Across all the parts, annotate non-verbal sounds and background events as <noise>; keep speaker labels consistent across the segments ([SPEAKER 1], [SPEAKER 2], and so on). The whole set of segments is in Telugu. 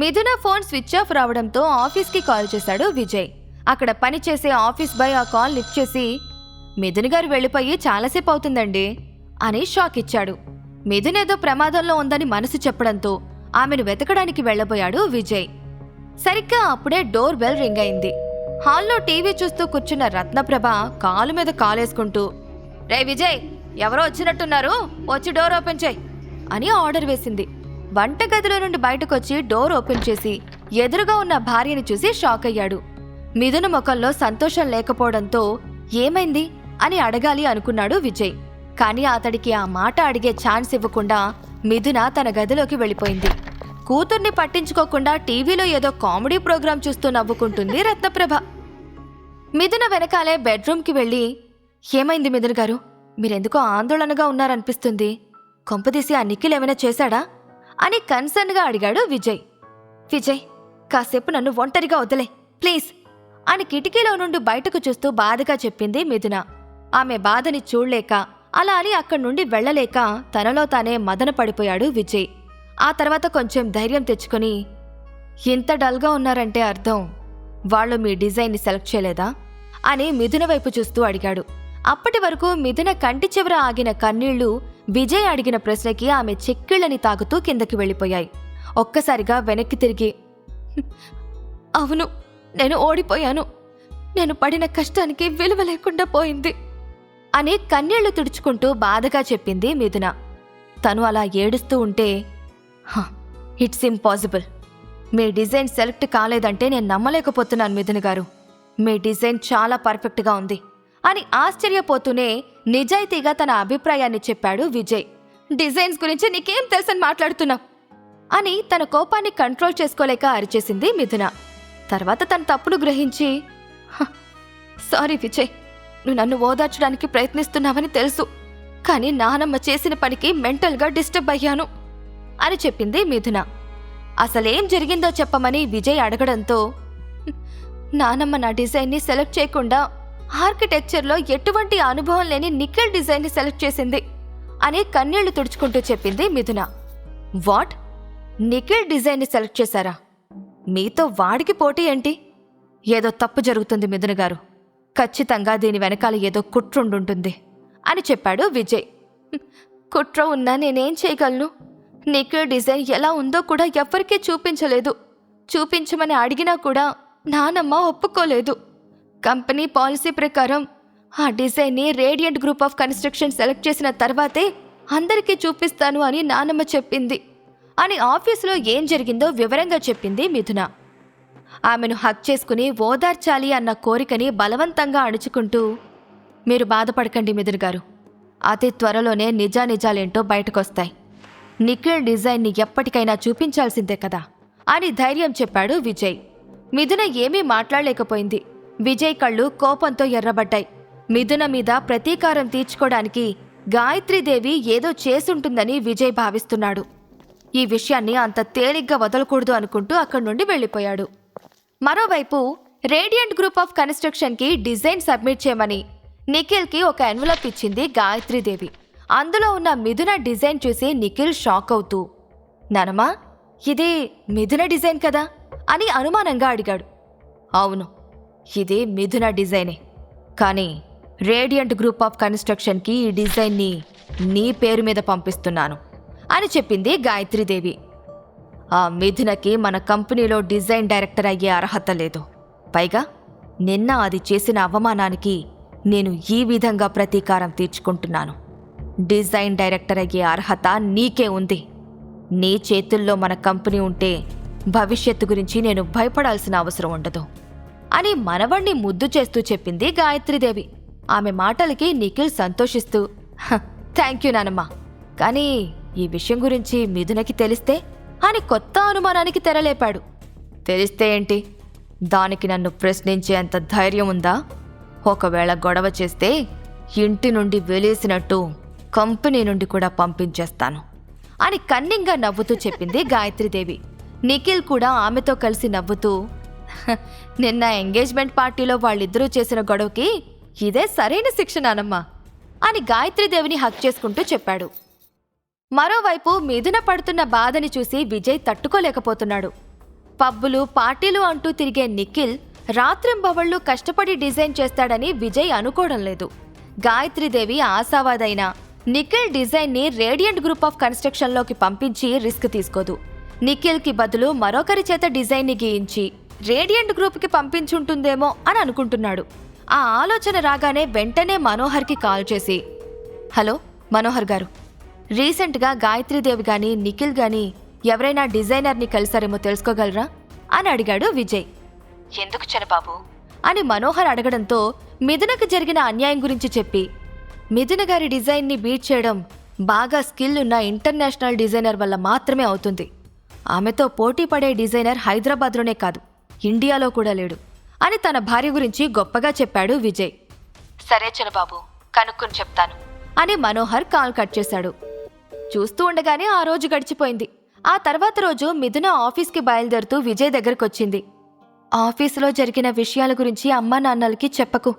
[SPEAKER 1] మిథున ఫోన్ స్విచ్ ఆఫ్ రావడంతో ఆఫీస్కి కాల్ చేశాడు విజయ్. అక్కడ పనిచేసే ఆఫీస్ బాయ్ ఆ కాల్ లిఫ్ట్ చేసి మిథున్ గారు వెళ్ళిపోయి చాలాసేపు అవుతుందండి అని షాక్ ఇచ్చాడు. మిథున్ ఏదో ప్రమాదంలో ఉందని మనసు చెప్పడంతో ఆమెను వెతకడానికి వెళ్ళబోయాడు విజయ్. సరిగ్గా అప్పుడే డోర్ బెల్ రింగ్ అయింది. హాల్లో టీవీ చూస్తూ కూర్చున్న రత్నప్రభ కాలు మీద కాలేసుకుంటూ రే విజయ్ ఎవరో వచ్చినట్టున్నారు వచ్చి డోర్ ఓపెన్ చేయి అని ఆర్డర్ వేసింది. వంటగదిలో నుండి బయటకొచ్చి డోర్ ఓపెన్ చేసి ఎదురుగా ఉన్న భార్యని చూసి షాక్ అయ్యాడు. మిథున ముఖంలో సంతోషం లేకపోవడంతో ఏమైంది అని అడగాలి అనుకున్నాడు విజయ్. కానీ అతడికి ఆ మాట అడిగే ఛాన్స్ ఇవ్వకుండా మిథున తన గదిలోకి వెళ్ళిపోయింది. కూతుర్ని పట్టించుకోకుండా టీవీలో ఏదో కామెడీ ప్రోగ్రాం చూస్తూ నవ్వుకుంటుంది రత్నప్రభ. మిథున వెనకాలే బెడ్రూమ్కి వెళ్ళి ఏమైంది మిథున్ గారు మీరెందుకో ఆందోళనగా ఉన్నారనిపిస్తుంది. కొంపదీసి ఆ నిఖిల్ ఏమైనా చేశాడా? అని కన్సర్న్గా అడిగాడు విజయ్. విజయ్ కాసేపు నన్ను ఒంటరిగా వదిలే ప్లీజ్. అని కిటికీలో నుండి బయటకు చూస్తూ బాధగా చెప్పింది మిథున. ఆమె బాధని చూడలేక అలా అని అక్కడి నుండి వెళ్ళలేక తనలో తానే మదన పడిపోయాడు విజయ్. ఆ తర్వాత కొంచెం ధైర్యం తెచ్చుకొని ఇంత డల్గా ఉన్నారంటే అర్థం. వాళ్ళు మీ డిజైన్ని సెలెక్ట్ చేయలేదా? అని మిథున వైపు చూస్తూ అడిగాడు. అప్పటి వరకు మిథున కంటి చివర ఆగిన కన్నీళ్ళు విజయ్ అడిగిన ప్రశ్నకి ఆమె చెక్కిళ్ళని తాకుతూ కిందకి వెళ్ళిపోయాయి. ఒక్కసారిగా వెనక్కి తిరిగి అవును నేను ఓడిపోయాను. నేను పడిన కష్టానికి విలువ లేకుండా పోయింది. అని కన్నీళ్ళు తుడుచుకుంటూ బాధగా చెప్పింది మిథున. తను అలా ఏడుస్తూ ఉంటే ఇట్స్ ఇంపాసిబుల్. మీ డిజైన్ సెలెక్ట్ కాలేదంటే నేను నమ్మలేకపోతున్నాను మిథున్ గారు. మీ డిజైన్ చాలా పర్ఫెక్ట్గా ఉంది. అని ఆశ్చర్యపోతూనే నిజాయితీగా తన అభిప్రాయాన్ని చెప్పాడు విజయ్. డిజైన్స్ గురించి నీకేం తెలుసని మాట్లాడుతున్నావు? అని తన కోపాన్ని కంట్రోల్ చేసుకోలేక అరిచేసింది మిథున. తర్వాత తన తప్పును గ్రహించి సారీ విజయ్ నువ్వు నన్ను ఓదార్చడానికి ప్రయత్నిస్తున్నావని తెలుసు కానీ నానమ్మ చేసిన పనికి మెంటల్గా డిస్టర్బ్ అయ్యాను అని చెప్పింది మిథున. అసలేం జరిగిందో చెప్పమని విజయ్ అడగడంతో నానమ్మ నా డిజైన్ని సెలెక్ట్ చేయకుండా ఆర్కిటెక్చర్లో ఎటువంటి అనుభవం లేని నికెల్ డిజైన్ని సెలెక్ట్ చేసింది అని కన్నీళ్ళు తుడుచుకుంటూ చెప్పింది మిథున. వాట్? నికెల్ డిజైన్ని సెలెక్ట్ చేశారా? మీతో వాడికి పోటీ ఏంటి? ఏదో తప్పు జరుగుతుంది మిథున గారు. ఖచ్చితంగా దీని వెనకాల ఏదో కుట్రుండుంటుంది అని చెప్పాడు విజయ్. కుట్ర ఉన్నా నేనేం చేయగలను? నికెల్ డిజైన్ ఎలా ఉందో కూడా ఎవ్వరికీ చూపించలేదు. చూపించమని అడిగినా కూడా నానమ్మ ఒప్పుకోలేదు. కంపెనీ పాలసీ ప్రకారం ఆ డిజైన్ని radiant group of construction select చేసిన తర్వాతే అందరికీ చూపిస్తాను అని నానమ్మ చెప్పింది. అని ఆఫీసులో ఏం జరిగిందో వివరంగా చెప్పింది మిథున. ఆమెను హక్ చేసుకుని ఓదార్చాలి అన్న కోరికని బలవంతంగా అణుచుకుంటూ మీరు బాధపడకండి మిథున్ గారు. అతి త్వరలోనే నిజానిజాలేంటో బయటకొస్తాయి. నిఖిల్ డిజైన్ని ఎప్పటికైనా చూపించాల్సిందే కదా అని ధైర్యం చెప్పాడు విజయ్. మిథున ఏమీ మాట్లాడలేకపోయింది. విజయ్ కళ్ళు కోపంతో ఎర్రబడ్డాయి. మిథున మీద ప్రతీకారం తీర్చుకోవడానికి గాయత్రీదేవి ఏదో చేసుంటుందని విజయ్ భావిస్తున్నాడు. ఈ విషయాన్ని అంత తేలిగ్గా వదలకూడదు అనుకుంటూ అక్కడి నుండి వెళ్ళిపోయాడు. మరోవైపు రేడియంట్ గ్రూప్ ఆఫ్ కన్స్ట్రక్షన్కి డిజైన్ సబ్మిట్ చేయమని నిఖిల్కి ఒక ఎన్వలప్ ఇచ్చింది గాయత్రీదేవి. అందులో ఉన్న మిథున డిజైన్ చూసి నిఖిల్ షాక్ అవుతూ నానమ్మా ఇది మిథున డిజైన్ కదా? అని అనుమానంగా అడిగాడు. అవును ఇది మిథున డిజైనే. కానీ రేడియంట్ గ్రూప్ ఆఫ్ కన్స్ట్రక్షన్కి ఈ డిజైన్ని నీ పేరు మీద పంపిస్తున్నాను అని చెప్పింది గాయత్రీదేవి. ఆ మిథునకి మన కంపెనీలో డిజైన్ డైరెక్టర్ అయ్యే అర్హత లేదు. పైగా నిన్న అది చేసిన అవమానానికి నేను ఈ విధంగా ప్రతీకారం తీర్చుకుంటున్నాను. డిజైన్ డైరెక్టర్ అయ్యే అర్హత నీకే ఉంది. నీ చేతుల్లో మన కంపెనీ ఉంటే భవిష్యత్తు గురించి నేను భయపడాల్సిన అవసరం ఉండదు. అని మనవణ్ణి ముద్దు చేస్తూ చెప్పింది గాయత్రీదేవి. ఆమె మాటలకి నిఖిల్ సంతోషిస్తూ థ్యాంక్ యూ నానమ్మ. కానీ ఈ విషయం గురించి మిథునకి తెలిస్తే అని కొత్త అనుమానానికి తెరలేపాడు. తెలిస్తే ఏంటి? దానికి నన్ను ప్రశ్నించేంత ధైర్యం ఉందా? ఒకవేళ గొడవ చేస్తే ఇంటి నుండి వెలేసినట్టు కంపెనీ నుండి కూడా పంపించేస్తాను అని కన్నింగా నవ్వుతూ చెప్పింది గాయత్రీదేవి. నిఖిల్ కూడా ఆమెతో కలిసి నవ్వుతూ <laughs> నిన్న ఎంగేజ్మెంట్ పార్టీలో వాళ్ళిద్దరూ చేసిన గొడవకి ఇదే సరైన శిక్ష నానమ్మా అని గాయత్రీదేవిని హక్ చేసుకుంటూ చెప్పాడు. మరోవైపు మిథున పడుతున్న బాధని చూసి విజయ్ తట్టుకోలేకపోతున్నాడు. పబ్బులు పార్టీలు అంటూ తిరిగే నిఖిల్ రాత్రింబవళ్ళు కష్టపడి డిజైన్ చేస్తాడని విజయ్ అనుకోవడం లేదు. గాయత్రీదేవి ఆశావాదైన నిఖిల్ డిజైన్ని రేడియంట్ గ్రూప్ ఆఫ్ కన్స్ట్రక్షన్లోకి పంపించి రిస్క్ తీసుకోదు. నిఖిల్కి బదులు మరొకరి చేత డిజైన్ని గీయించి రేడియంట్ గ్రూప్కి పంపించుంటుందేమో అని అనుకుంటున్నాడు. ఆ ఆలోచన రాగానే వెంటనే మనోహర్కి కాల్ చేసి హలో మనోహర్ గారు. రీసెంట్గా గాయత్రీదేవి గాని నిఖిల్ గాని ఎవరైనా డిజైనర్ని కలిసారేమో తెలుసుకోగలరా? అని అడిగాడు విజయ్. ఎందుకు చనబాబు? అని మనోహర్ అడగడంతో మిథునకు జరిగిన అన్యాయం గురించి చెప్పి మిథున గారి డిజైన్ని బీట్ చేయడం బాగా స్కిల్ ఉన్న ఇంటర్నేషనల్ డిజైనర్ వల్ల మాత్రమే అవుతుంది. ఆమెతో పోటీ పడే డిజైనర్ హైదరాబాద్లోనే కాదు. ఇండియాలో కూడా లేడు. అని తన భార్య గురించి గొప్పగా చెప్పాడు విజయ్. సరే చనబాబు కనుక్కుని చెప్తాను. అని మనోహర్ కాల్ కట్ చేశాడు. చూస్తూ ఉండగానే ఆ రోజు గడిచిపోయింది. ఆ తర్వాత రోజు మిథున ఆఫీస్కి బయలుదేరుతూ విజయ్ దగ్గరకొచ్చింది. ఆఫీసులో జరిగిన విషయాల గురించి అమ్మా నాన్నలకి చెప్పకు.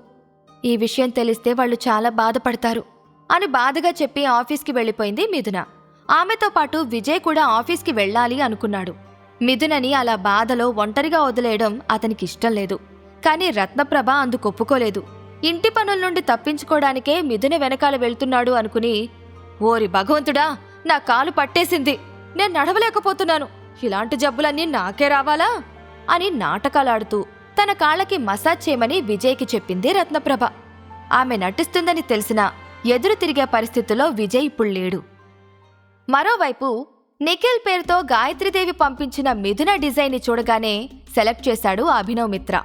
[SPEAKER 1] ఈ విషయం తెలిస్తే వాళ్ళు చాలా బాధపడతారు అని బాధగా చెప్పి ఆఫీస్కి వెళ్ళిపోయింది మిథున. ఆమెతో పాటు విజయ్ కూడా ఆఫీస్కి వెళ్ళాలి అనుకున్నాడు. మిథునని అలా బాధలో ఒంటరిగా వదిలేయడం అతనికి ఇష్టం లేదు. కానీ రత్నప్రభ అందుకు ఒప్పుకోలేదు. ఇంటి పనుల నుండి తప్పించుకోవడానికే మిథున వెనకాల వెళ్తున్నాడు అనుకుని ఓరి భగవంతుడా నా కాలు పట్టేసింది. నేను నడవలేకపోతున్నాను. ఇలాంటి జబ్బులన్నీ నాకే రావాలా? అని నాటకాలాడుతూ తన కాళ్ళకి మసాజ్ చేయమని విజయ్కి చెప్పింది రత్నప్రభ. ఆమె నటిస్తుందని తెలిసినా ఎదురు తిరిగే పరిస్థితిలో విజయ్ ఇప్పుడు లేడు. మరోవైపు నిఖిల్ పేరుతో గాయత్రీదేవి పంపించిన మిథున డిజైన్ని చూడగానే సెలెక్ట్ చేశాడు అభినవ్ మిత్ర.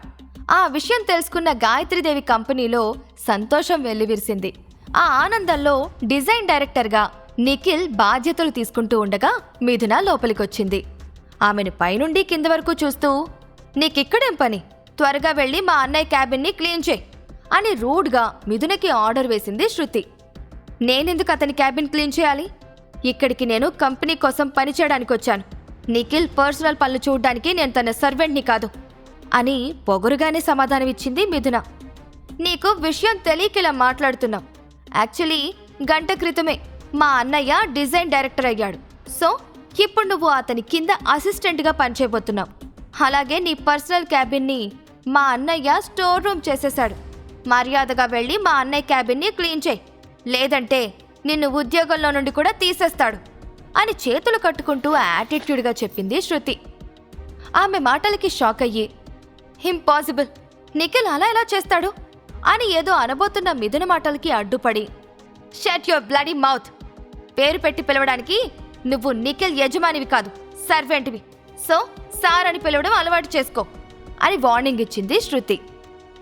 [SPEAKER 1] ఆ విషయం తెలుసుకున్న గాయత్రీదేవి కంపెనీలో సంతోషం వెల్లివిరిసింది. ఆ ఆనందంలో డిజైన్ డైరెక్టర్గా నిఖిల్ బాధ్యతలు తీసుకుంటూ ఉండగా మిథున లోపలికొచ్చింది. ఆమెను పైనుండి కింద వరకు చూస్తూ నీకిక్కడేం పని? త్వరగా వెళ్ళి మా అన్నయ్య క్యాబిన్ని క్లీన్ చేయి అని రూడ్గా మిథునకి ఆర్డర్ వేసింది శృతి. నేనెందుకు అతని క్యాబిన్ క్లీన్ చేయాలి? ఇక్కడికి నేను కంపెనీ కోసం పనిచేయడానికి వచ్చాను నిఖిల్ పర్సనల్ పనులు చూడడానికి నేను తన సర్వెంట్ని కాదు అని పొగరుగానే సమాధానమిచ్చింది మిథున. నీకు విషయం తెలియక ఇలా మాట్లాడుతున్నాం యాక్చువల్లీ గంట క్రితమే మా అన్నయ్య డిజైన్ డైరెక్టర్ అయ్యాడు. సో ఇప్పుడు నువ్వు అతని కింద అసిస్టెంట్గా పనిచేయబోతున్నావు. అలాగే నీ పర్సనల్ క్యాబిన్ని మా అన్నయ్య స్టోర్ రూమ్ చేసేశాడు. మర్యాదగా వెళ్ళి మా అన్నయ్య క్యాబిన్ని క్లీన్ చేయి. లేదంటే నిన్ను ఉద్యోగంలో నుండి కూడా తీసేస్తాడు అని చేతులు కట్టుకుంటూ యాటిట్యూడ్గా చెప్పింది శృతి. ఆమె మాటలకి షాక్ అయ్యి ఇంపాసిబుల్ నిఖిల్ అలా ఎలా చేస్తాడు? అని ఏదో అనబోతున్న మిథున మాటలకి అడ్డుపడి షట్ యువర్ బ్లడీ మౌత్ పేరు పెట్టి పిలవడానికి నువ్వు నిఖిల్ యజమానివి కాదు సర్వెంట్వి. సో సార్ అని పిలవడం అలవాటు చేసుకో అని వార్నింగ్ ఇచ్చింది శృతి.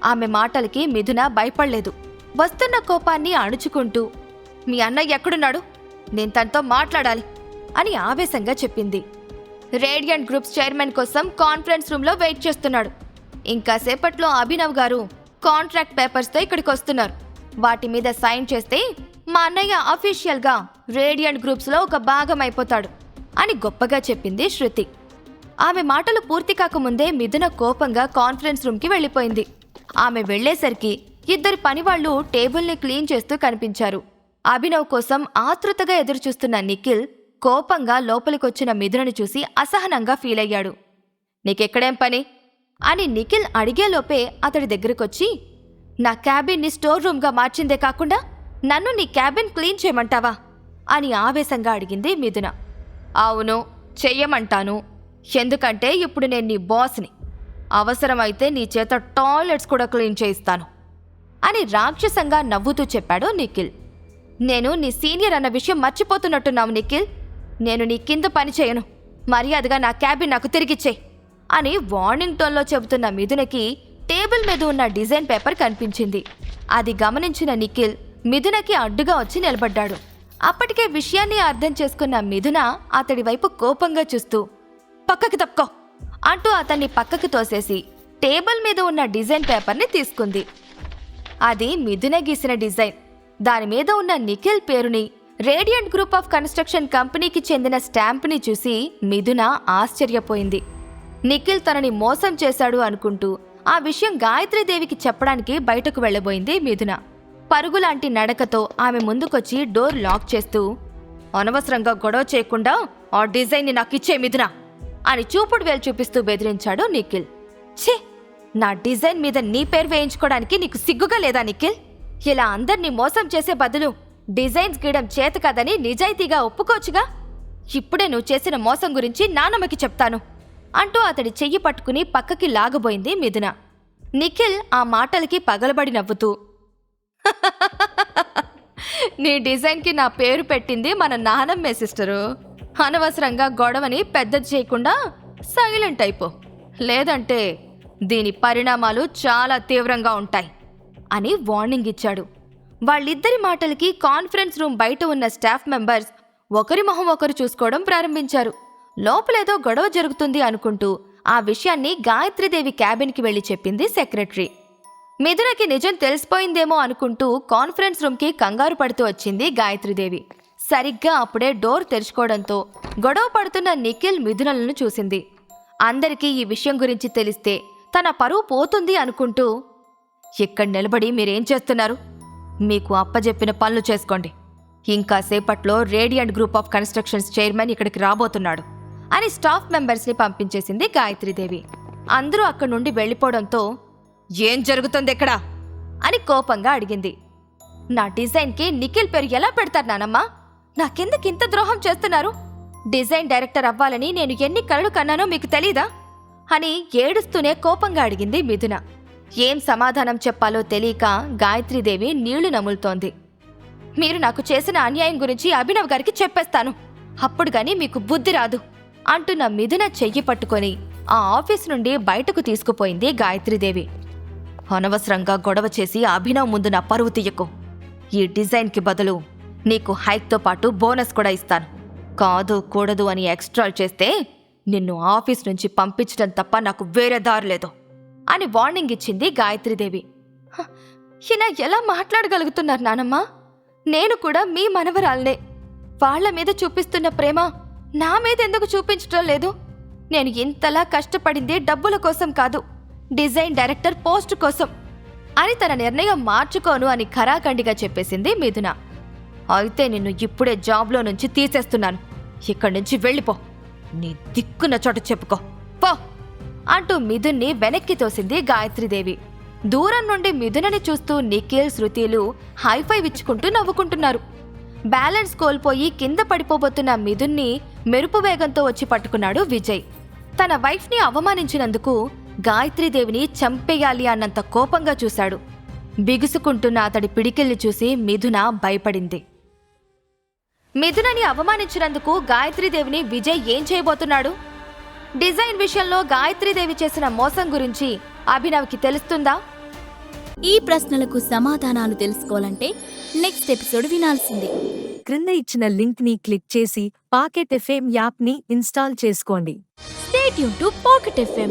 [SPEAKER 1] ఆమె మాటలకి మిథున భయపడలేదు. వస్తున్న కోపాన్ని అణుచుకుంటూ మీ అన్నయ్య ఎక్కడున్నాడు? నేను తనతో మాట్లాడాలి అని ఆవేశంగా చెప్పింది. రేడియంట్ గ్రూప్స్ చైర్మన్ కోసం కాన్ఫరెన్స్ రూమ్లో వెయిట్ చేస్తున్నాడు. ఇంకా సేపట్లో అభినవ్ గారు కాంట్రాక్ట్ పేపర్స్తో ఇక్కడికి వస్తున్నారు. వాటి మీద సైన్ చేస్తే మా అన్నయ్య అఫీషియల్గా రేడియంట్ గ్రూప్స్లో ఒక భాగం అయిపోతాడు అని గొప్పగా చెప్పింది శృతి. ఆమె మాటలు పూర్తి కాకముందే మిథున కోపంగా కాన్ఫరెన్స్ రూమ్కి వెళ్ళిపోయింది. ఆమె వెళ్ళేసరికి ఇద్దరు పనివాళ్ళు టేబుల్ని క్లీన్ చేస్తూ కనిపించారు. అభినవ్ కోసం ఆతృతగా ఎదురుచూస్తున్న నిఖిల్ కోపంగా లోపలికొచ్చిన మిథునని చూసి అసహనంగా ఫీల్ అయ్యాడు నీకెక్కడేం పని? అని నిఖిల్ అడిగేలోపే అతడి దగ్గరకొచ్చి నా క్యాబిన్ని స్టోర్ రూమ్గా మార్చిందే కాకుండా నన్ను నీ క్యాబిన్ క్లీన్ చేయమంటావా? అని ఆవేశంగా అడిగింది మిథున. అవును చెయ్యమంటాను. ఎందుకంటే ఇప్పుడు నేను నీ బాస్ని. అవసరమైతే నీ చేత టాయిలెట్స్ కూడా క్లీన్ చేయిస్తాను. అని రాక్షసంగా నవ్వుతూ చెప్పాడు నిఖిల్. నేను నీ సీనియర్ అన్న విషయం మర్చిపోతున్నట్టున్నావు నిఖిల్. నేను నీ కింద పని చేయను. మర్యాదగా నా క్యాబిన్ నాకు తిరిగిచ్చే అని వార్నింగ్ టోన్లో చెబుతున్న మిథునకి టేబుల్ మీద ఉన్న డిజైన్ పేపర్ కనిపించింది. అది గమనించిన నిఖిల్ మిథునకి అడ్డుగా వచ్చి నిలబడ్డాడు. అప్పటికే విషయాన్ని అర్థం చేసుకున్న మిథున అతడి వైపు కోపంగా చూస్తూ పక్కకి తప్పుకో అంటూ అతన్ని పక్కకి తోసేసి టేబుల్ మీద ఉన్న డిజైన్ పేపర్ని తీసుకుంది. అది మిథున గీసిన డిజైన్. దాని మీద ఉన్న నిఖిల్ పేరుని రేడియంట్ గ్రూప్ ఆఫ్ కన్స్ట్రక్షన్ కంపెనీకి చెందిన స్టాంప్ని చూసి మిథున ఆశ్చర్యపోయింది. నిఖిల్ తనని మోసం చేశాడు అనుకుంటూ ఆ విషయం గాయత్రీదేవికి చెప్పడానికి బయటకు వెళ్ళబోయింది మిథున. పరుగులాంటి నడకతో ఆమె ముందుకొచ్చి డోర్ లాక్ చేస్తూ అనవసరంగా గొడవ చేయకుండా ఆ డిజైన్ని నాకు ఇచ్చే మిథున అని చూపుడు వేలు చూపిస్తూ బెదిరించాడు నిఖిల్. ఛీ! నా డిజైన్ మీద నీ పేరు వేయించుకోవడానికి నీకు సిగ్గుగా లేదా నిఖిల్? ఇలా అందర్నీ మోసం చేసే బదులు డిజైన్స్ గీయడం చేత కాదని నిజాయితీగా ఒప్పుకోవచ్చుగా? ఇప్పుడే నువ్వు చేసిన మోసం గురించి నానమ్మకి చెప్తాను. అంటూ అతడి చెయ్యి పట్టుకుని పక్కకి లాగబోయింది మిథున. నిఖిల్ ఆ మాటలకి పగలబడి నవ్వుతూ నీ డిజైన్కి నా పేరు పెట్టింది మన నానమ్మే సిస్టరు. అనవసరంగా గొడవని పెద్దది చేయకుండా సైలెంట్ అయిపో. లేదంటే దీని పరిణామాలు చాలా తీవ్రంగా ఉంటాయి. అని వార్నింగ్ ఇచ్చాడు. వాళ్ళిద్దరి మాటలకి కాన్ఫరెన్స్ రూమ్ బయట ఉన్న స్టాఫ్ మెంబర్స్ ఒకరి మొహం ఒకరు చూసుకోవడం ప్రారంభించారు. లోపలేదో గొడవ జరుగుతుంది అనుకుంటూ ఆ విషయాన్ని గాయత్రీదేవి క్యాబిన్కి వెళ్ళి చెప్పింది సెక్రటరీ మిథునకి నిజం తెలిసిపోయిందేమో అనుకుంటూ కాన్ఫరెన్స్ రూమ్కి కంగారు పడుతూ వచ్చింది గాయత్రీదేవి. సరిగ్గా అప్పుడే డోర్ తెరుచుకోవడంతో గొడవ పడుతున్న నిఖిల్ మిథునలను చూసింది. అందరికీ ఈ విషయం గురించి తెలిస్తే తన పరువు పోతుంది అనుకుంటూ ఇక్కడ నిలబడి మీరేం చేస్తున్నారు? మీకు అప్పజెప్పిన పనులు చేసుకోండి. ఇంకా సేపట్లో radiant group of constructions chairman ఇక్కడికి రాబోతున్నాడు. అని స్టాఫ్ మెంబర్స్ని పంపించేసింది గాయత్రీదేవి. అందరూ అక్కడి నుండి వెళ్ళిపోవడంతో ఏం జరుగుతుంది ఇక్కడ? అని కోపంగా అడిగింది. నా డిజైన్కి నిఖిల్ పేరు ఎలా పెడతారు నానమ్మా? నాకెందుకు ఇంత ద్రోహం చేస్తున్నారు? డిజైన్ డైరెక్టర్ అవ్వాలని నేను ఎన్ని కలలు కన్నానో మీకు తెలీదా? అని ఏడుస్తూనే కోపంగా అడిగింది మిథున. ఏం సమాధానం చెప్పాలో తెలియక గాయత్రీదేవి నీళ్ళు నములుతోంది. మీరు నాకు చేసిన అన్యాయం గురించి అభినవ్ గారికి చెప్పేస్తాను. అప్పుడు గాని మీకు బుద్ధి రాదు. అంటున్న మిథున చెయ్యి పట్టుకొని ఆ ఆఫీస్ నుండి బయటకు తీసుకుపోయింది గాయత్రీదేవి. అనవసరంగా గొడవ చేసి అభినవ్ ముందు నా పరువు తీయకు. ఈ డిజైన్కి బదులు నీకు హైక్తో పాటు బోనస్ కూడా ఇస్తాను. కాదు కూడదు అని ఎక్స్ట్రాల్ చేస్తే నిన్ను ఆఫీస్ నుంచి పంపించడం తప్ప నాకు వేరే దారి లేదు. అని వార్నింగ్ ఇచ్చింది గాయత్రీదేవి. "హ, ఈయన ఎలా మాట్లాడగలుగుతున్నారు నానమ్మ? నేను కూడా మీ మనవరాలనే. వాళ్ళ మీద చూపిస్తున్న ప్రేమ నా మీద ఎందుకు చూపించడం లేదు? నేను ఇంతలా కష్టపడింది డబ్బుల కోసం కాదు డిజైన్ డైరెక్టర్ పోస్ట్ కోసం అని తన నిర్ణయం మార్చుకోను అని ఖరాఖండిగా చెప్పేసింది మిథున. అయితే నిన్ను ఇప్పుడే జాబ్లో నుంచి తీసేస్తున్నాను. ఇక్కడి నుంచి వెళ్ళిపో. నీ దిక్కున్న చోట చెప్పుకో. పో. అంటూ మిథున్ని వెనక్కి తోసింది గాయత్రీదేవి. దూరం నుండి మిథునని చూస్తూ నిఖిల్ శృతిలు హైఫై ఇచ్చుకుంటూ నవ్వుకుంటున్నారు. బ్యాలెన్స్ కోల్పోయి కింద పడిపోబోతున్న మిథున్ని మెరుపు వేగంతో వచ్చి పట్టుకున్నాడు విజయ్. తన వైఫ్ని అవమానించినందుకు గాయత్రీదేవిని చంపేయాలి అన్నంత కోపంగా చూశాడు. బిగుసుకుంటున్న అతడి పిడికిల్ని చూసి మిథున భయపడింది. మిథునని అవమానించినందుకు గాయత్రీదేవిని విజయ్ ఏం చేయబోతున్నాడు? డిజైన్ విషయంలో గాయత్రీదేవి చేసిన మోసం గురించి అభినవ్కి తెలుస్తుందా?
[SPEAKER 2] ఈ ప్రశ్నలకు సమాధానాలు తెలుసుకోవాలంటే నెక్స్ట్ ఎపిసోడ్ వినాల్సిందే.
[SPEAKER 3] క్రింద ఇచ్చిన లింక్ని క్లిక్ చేసి పాకెట్ ఎఫ్ఎం యాప్ని ఇన్స్టాల్ చేసుకోండి.
[SPEAKER 2] స్టేట్ యూన్ టు పాకెట్ ఎఫ్ఎం